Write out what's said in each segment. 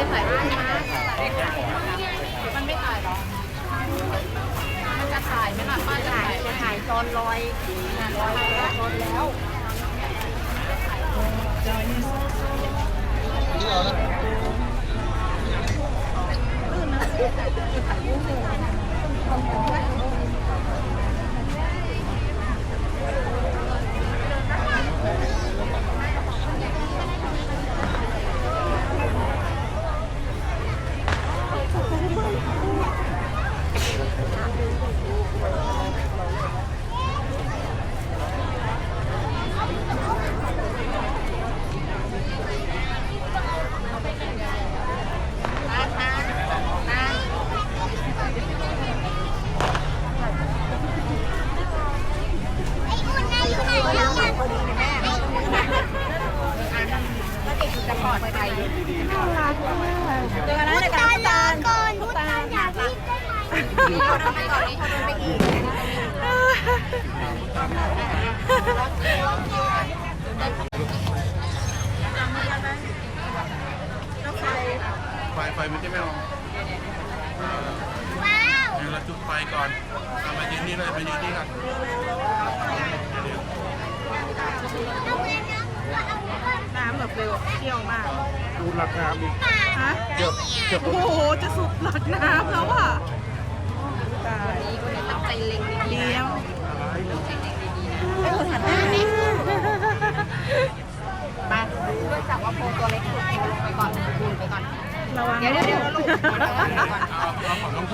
ยถ่ายรูปไหมมันไม่ถ่ายหรอมันจะถ่ายไหมล่ะป้าจะถ่ายจะถ่ายตอนลอยลอยลอยแล้ว เจอกันนะในการตาลก่อนพุตาอยากรีบ ได้ไหมเขาโดนไปก่อนนี้เขาโดนไปอีกไฟไฟมันจะไม่ออกว้าวเราจุดไฟก่อนเอามายืนนี่เลยมายืนนี่ก่อนน้ำแบบเร็วเที่ยวมากดูหลักน้ำดิฮะเกือบโอ้โห จะสุดหลักน้ำแล้วอะตาย ตั้งใจเล็งดี เลี้ยว ให้คนหันหน้าไหมมาเนื่องจากว่าโพตัวเล็กสุดโพลงไปก่อนคูณไปก่อน ระวัง เดี๋ยวเดี๋ยวเดี๋ยวลูก เอา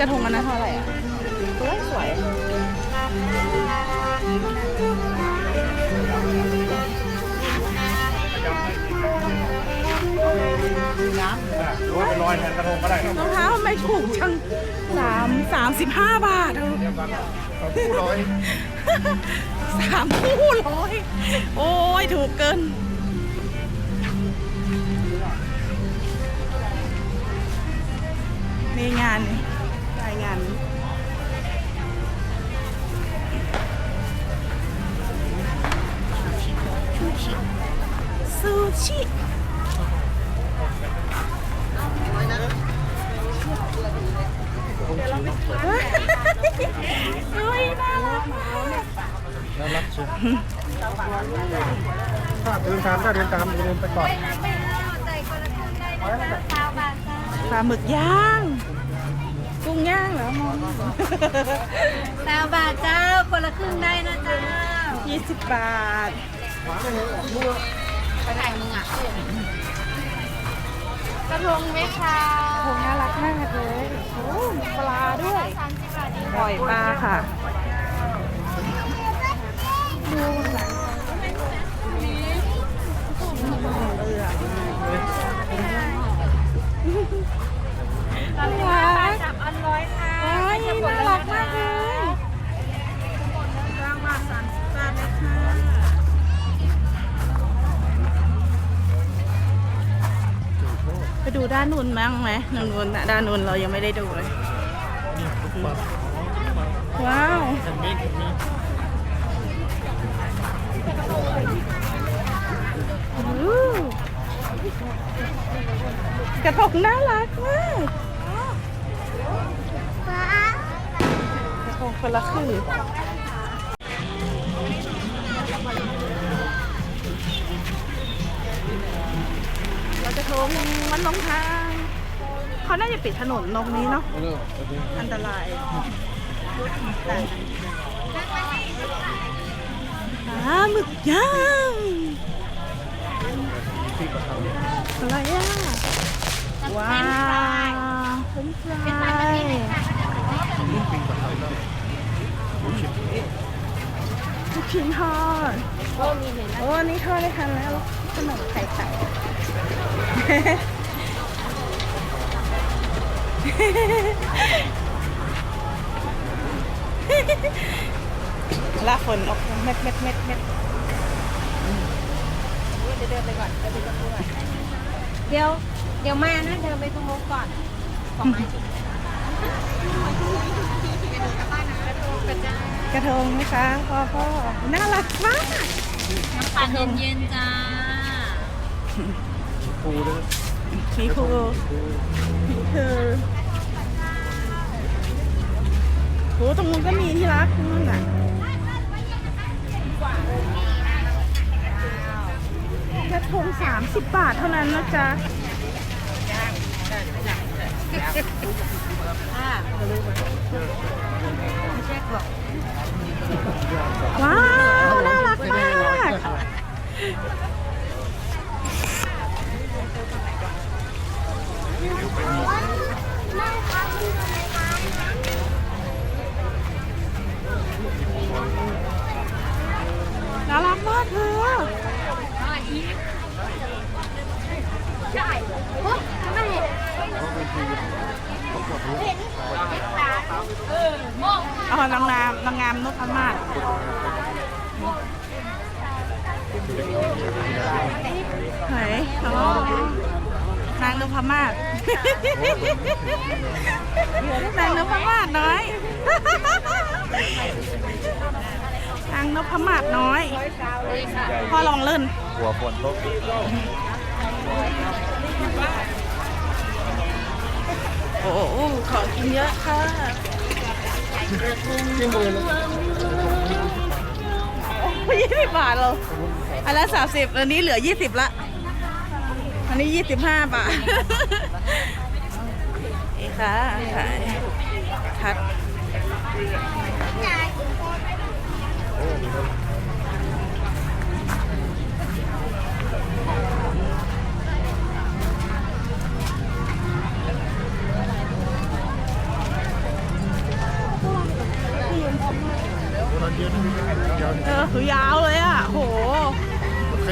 กระทงอันนั้นเท่าไหร่อะสวยสวยหรือว่าเป็นรอยแทนกระทงก็ได้รองเท้าทำไมถูกจังสามสามสิบห้าบาทเออคู่ร้อยสามคู่ร้อยโอ้ยถูกเกินมีงานร ชิเฮ้ยน่ารักมากน่ารักสุดถ้าเดินตามก็เดินตามเดินไปก่อนปลาหมึกย่างกุ้งย่างเหรอมองสาวบาทเจ้าคนละครึ่งได้นะเจ้ายี่สิบบาท ไปไหนมึงอะกระทงไหมคะโหน่ารักมากเลยโอ้มีปลาด้วยปล่อยปลาค่ะ ดูหลัง ดูด้านนู้นมั้งไหมด้านนู้นน่ะด้านนู้นเรายังไม่ได้ดูเลย ว้าวอู้กระทงน่ารักมากกระทงคนละคือ เราจะทงมันลงทางเขาน่าจะปิดถนนตรงนี้เนาะอันตรายแต่ปลาหมึกย่างอะไรอะว้าวเป็นฟราลูกชิ้นทอดโอ้มีเห็นโอ้อันนี้ทอดได้ทันแล้วขนมไข่ไก่ ลาฝนออกเม็ดเม็ดเม็ดเม็ดเดี๋ยวเดินไปก่อนเดินไปตรงนู้นก่อนเดี๋ยว เดี๋ยวมานะเดินไปตรงนู้นก่อนของไม้สิไปดูกลับบ้านนะกระจายกระทงไหมคะพ่อพ่อน่ารักมากน้ำปั่นเย็นๆจ้า ปูด้วยมีครูมีคือโหตรงนู้นก็มีที่รักนู่นน่ะกระทงสามสิบบาทเท่านั้นนะจ๊ะค่ะไม่ใช่กล่อง มากเธอใช่โอ้ไม่เห็นเห็นเออมองอ๋อนางงามนางงามนพมาศไหนอ๋อนางนพมาศนางนพมาศน้อย นางนพมาศน้อย พ่อลองเล่น หัวฝนตกโอ้โหของกินเยอะค่ะที่มือแล้วยี่สิบบาทเราอันละสามสิบอันนี้เหลือยี่สิบละ อันนี้ยี่สิบห้าบาทเอ้ค่ะขายทัด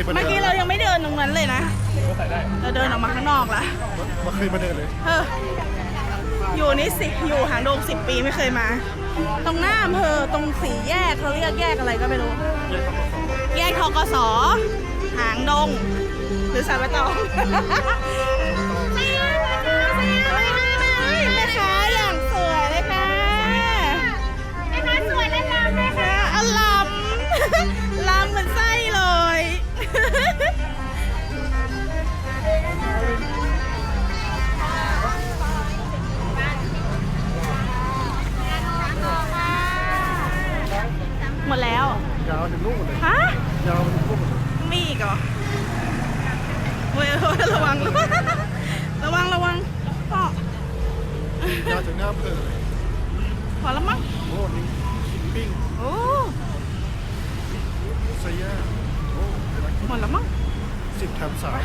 ยมาเมื่อกี้เรายังไม่เดินตรงนั้นเลยนะ เราเดินออกมาข้างนอกละมาเคยมาเดินเลย เออ อยู่นี่สิอยู่หางดงสิบปีไม่เคยมา ตรงหน้าอำเภอตรงสี่แยกเขาเรียกแยกอะไรก็ไม่รู้ แยกทกสหางดง หรือสารตอง หมดแล้ว ยาวถึงลูกเลยฮะ ยาวถึงลูกเลยมีอีกเหรอเว้ยเว้ยระวัง ระวังระวังพ่อยาวถึงหน้าอำเภอเลยพอแล้วมั้งโอ้นี่ปิ้งโอ้ ไซย่าโอ้ มันละมั้งสิบแถมสาม